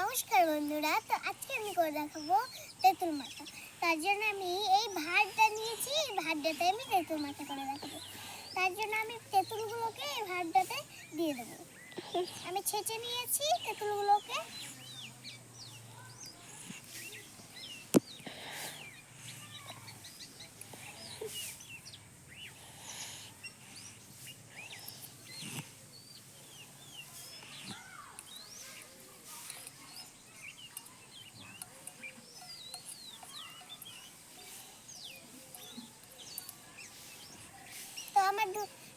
নমস্কার বন্ধুরা। তো আজকে আমি করে দেখাবো তেঁতুল মাথা। তার জন্য আমি এই ভাতটা নিয়েছি, এই ভাতটাতে আমি তেঁতুল মাথা করে দেখাবো। তার জন্য আমি তেঁতুলগুলোকে এই ভাতটাতে দিয়ে দেবো। আমি ছেঁচে নিয়েছি তেঁতুলগুলোকে।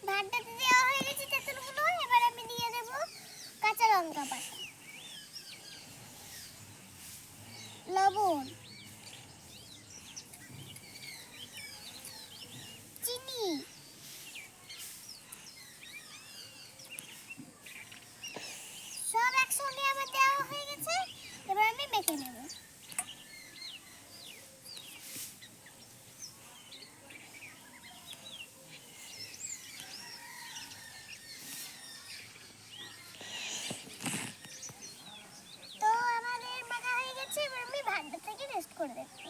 ভাতটা দু- দেওয়া হয়ে গেছে তেঁতুলগুলো এবার আমি দিয়ে দেব কাঁচা লঙ্কা পাতা লবণ চিনি সব একসঙ্গে আমার দেওয়া হয়ে গেছে এবার আমি মেখে নেব তো আমাদের মাখা হয়ে গেছে এবার আমি ভাতটা থেকে রেস্ট করে দেখব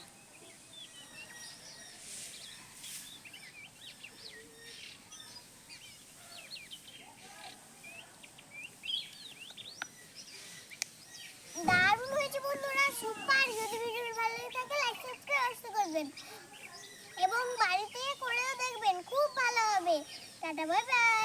দারুণ হয়েছে বন্ধুরা সুপার যদি ভিডিওটি ভালো লেগে থাকে লাইক সাবস্ক্রাইব করবেন এবং বাড়িতে করেও দেখবেন খুব ভালো হবে। Tata bye bye